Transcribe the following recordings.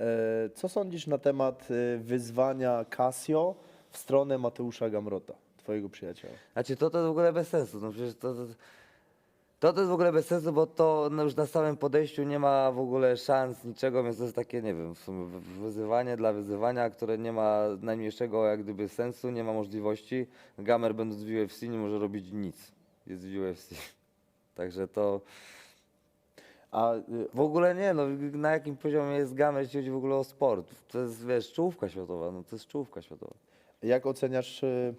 E, Co sądzisz na temat e, wyzwania Casio w stronę Mateusza Gamrota, twojego przyjaciela? Znaczy to to jest w ogóle bez sensu. No przecież to, to, to, to jest w ogóle bez sensu, bo to no już na samym podejściu nie ma w ogóle szans niczego, więc to jest takie, nie wiem, w sumie wy- wyzywanie dla wyzywania, które nie ma najmniejszego jak gdyby sensu, nie ma możliwości. Gamer będąc w UFC nie może robić nic. Jest w UFC. Także to A y, w ogóle nie, no na jakim poziomie jest gamer, jeśli chodzi w ogóle o sport. To jest, wiesz, czołówka światowa, no to jest czołówka światowa. jak oceniasz e,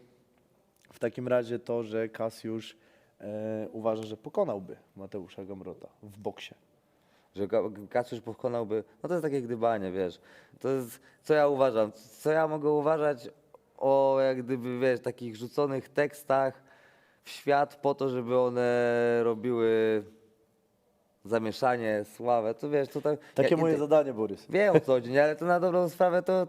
w takim razie to, że Kasiusz e, uważa, że pokonałby Mateusza Gamrota w boksie? że Kacjusz pokonałby, no to jest takie gdybanie, wiesz, to jest, co ja uważam, co ja mogę uważać o jak gdyby, wiesz, takich rzuconych tekstach w świat po to, żeby one robiły zamieszanie, sławę, to wiesz, to tak... Takie ja, moje zadanie, Borys. Wiem o co chodzi, nie? ale to na dobrą sprawę to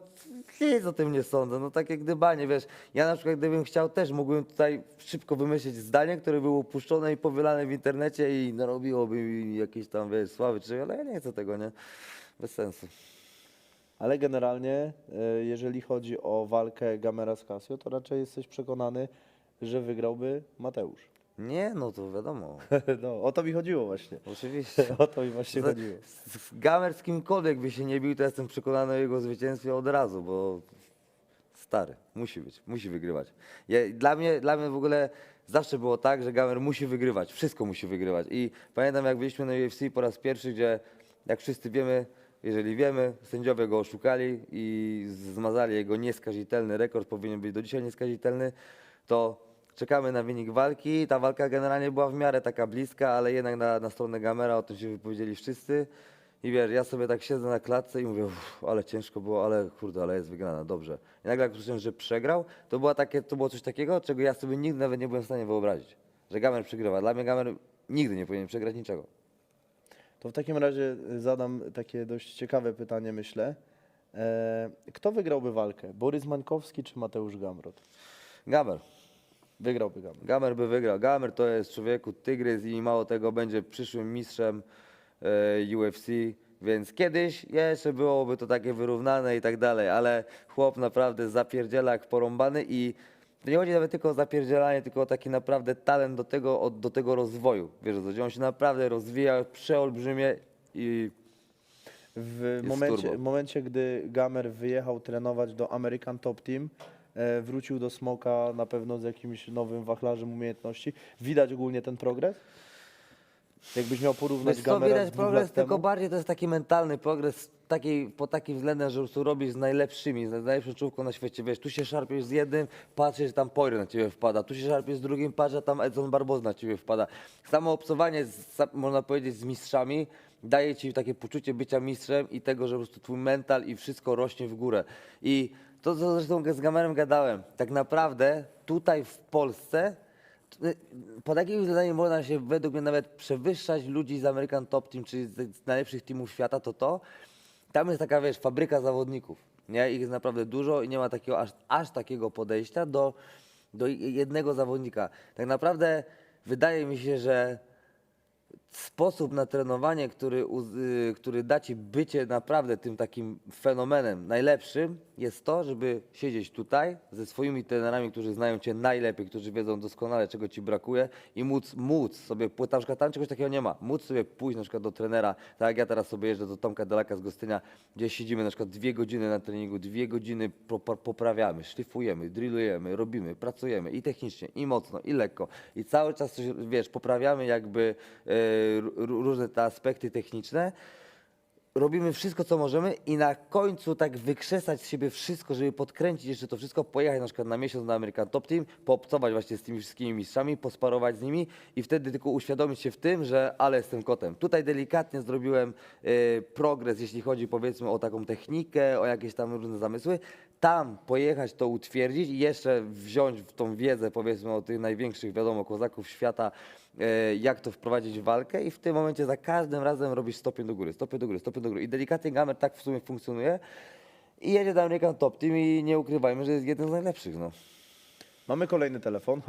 nic o tym nie sądzę. No takie gdybanie, wiesz. Ja na przykład gdybym chciał też, mógłbym tutaj szybko wymyślić zdanie, które było upuszczone i powielane w internecie i narobiłoby mi jakieś tam, wiesz, sławy czy ale ja nie chcę tego, nie? Bez sensu. Ale generalnie, e, jeżeli chodzi o walkę Gamera z Casio, to raczej jesteś przekonany, że wygrałby Mateusz. Nie, no to wiadomo. No, o to mi chodziło właśnie. Oczywiście. O to mi właśnie chodziło. z- z Gamer z kimkolwiek by się nie bił, to jestem przekonany o jego zwycięstwie od razu, bo stary, musi być, musi wygrywać. Ja, dla, mnie, dla mnie w ogóle zawsze było tak, że Gamer musi wygrywać, wszystko musi wygrywać. I pamiętam jak byliśmy na UFC po raz pierwszy, gdzie jak wszyscy wiemy, jeżeli wiemy, sędziowie go oszukali i zmazali jego nieskazitelny rekord, powinien być do dzisiaj nieskazitelny, to czekamy na wynik walki. Ta walka generalnie była w miarę taka bliska, ale jednak na, na stronę Gamera o tym się wypowiedzieli wszyscy. I wiesz, ja sobie tak siedzę na klatce i mówię, uff, ale ciężko było, ale kurde, ale jest wygrana, dobrze. I nagle jak usłyszałem, że przegrał, to, była takie, to było coś takiego, czego ja sobie nigdy nawet nie byłem w stanie wyobrazić. Że Gamer przegrywa. Dla mnie Gamer nigdy nie powinien przegrać niczego. To w takim razie zadam takie dość ciekawe pytanie, myślę. E, Kto wygrałby walkę? Borys Mańkowski czy Mateusz Gamrot? Gamer. Wygrałby Gamrot. Gamer by wygrał. Gamer to jest człowieku tygrys i mało tego będzie przyszłym mistrzem e, UFC, więc kiedyś jeszcze byłoby to takie wyrównane i tak dalej, ale chłop naprawdę zapierdziela jak porąbany i to nie chodzi nawet tylko o zapierdzielanie, tylko o taki naprawdę talent do tego, od- do tego rozwoju. Wiesz, chodzi? on się naprawdę rozwija przeolbrzymie i W Jest momencie, turbo. w momencie, gdy Gamer wyjechał trenować do American Top Team, wrócił do Smoka na pewno z jakimś nowym wachlarzem umiejętności. Widać ogólnie ten progres? Jakbyś miał porównać Wiesz co, Gamera z widać dwóch progres, lat tylko temu? bardziej to jest taki mentalny progres, taki, po takim względem, że po prostu robisz z najlepszymi, z najlepszą czołówką na świecie. Wiesz, tu się szarpiesz z jednym, patrzysz, że tam Poirier na ciebie wpada, tu się szarpiesz z drugim, patrzysz, że tam Edson Barboza na ciebie wpada. Samo obcowanie, z, sa- można powiedzieć, z mistrzami daje ci takie poczucie bycia mistrzem i tego, że po prostu twój mental i wszystko rośnie w górę. I to, co zresztą z Gamerem gadałem, tak naprawdę tutaj w Polsce pod takim względem można się według mnie nawet przewyższać ludzi z American Top Team, czyli z najlepszych teamów świata, to to. Tam jest taka, wiesz, fabryka zawodników. Nie? Ich jest naprawdę dużo i nie ma takiego, aż, aż takiego podejścia do, do jednego zawodnika. Tak naprawdę wydaje mi się, że sposób na trenowanie, który, y, który da ci bycie naprawdę tym takim fenomenem najlepszym, jest to, żeby siedzieć tutaj ze swoimi trenerami, którzy znają cię najlepiej, którzy wiedzą doskonale, czego ci brakuje i móc, móc sobie, pó- na przykład tam czegoś takiego nie ma, móc sobie pójść na przykład do trenera, tak jak ja teraz sobie jeżdżę do Tomka Delaka z Gostynia, gdzie siedzimy na przykład dwie godziny na treningu, dwie godziny poprawiamy, szlifujemy, drillujemy, robimy, pracujemy i technicznie, i mocno, i lekko. I cały czas coś, wiesz, poprawiamy jakby e, różne te aspekty techniczne, robimy wszystko, co możemy i na końcu tak wykrzesać z siebie wszystko, żeby podkręcić jeszcze to wszystko, pojechać na przykład na miesiąc na American Top Team, poobcować właśnie z tymi wszystkimi mistrzami, posparować z nimi i wtedy tylko uświadomić się w tym, że ale jestem kotem. Tutaj delikatnie zrobiłem e, progres, jeśli chodzi powiedzmy o taką technikę, o jakieś tam różne zamysły. Tam pojechać, to utwierdzić i jeszcze wziąć w tą wiedzę powiedzmy o tych największych, wiadomo, kozaków świata, jak to wprowadzić w walkę i w tym momencie za każdym razem robisz stopień do góry, stopień do góry, stopień do góry. I delikatnie gamer tak w sumie funkcjonuje i jedzie do American Top Team i nie ukrywajmy, że jest jeden z najlepszych. No. Mamy kolejny telefon.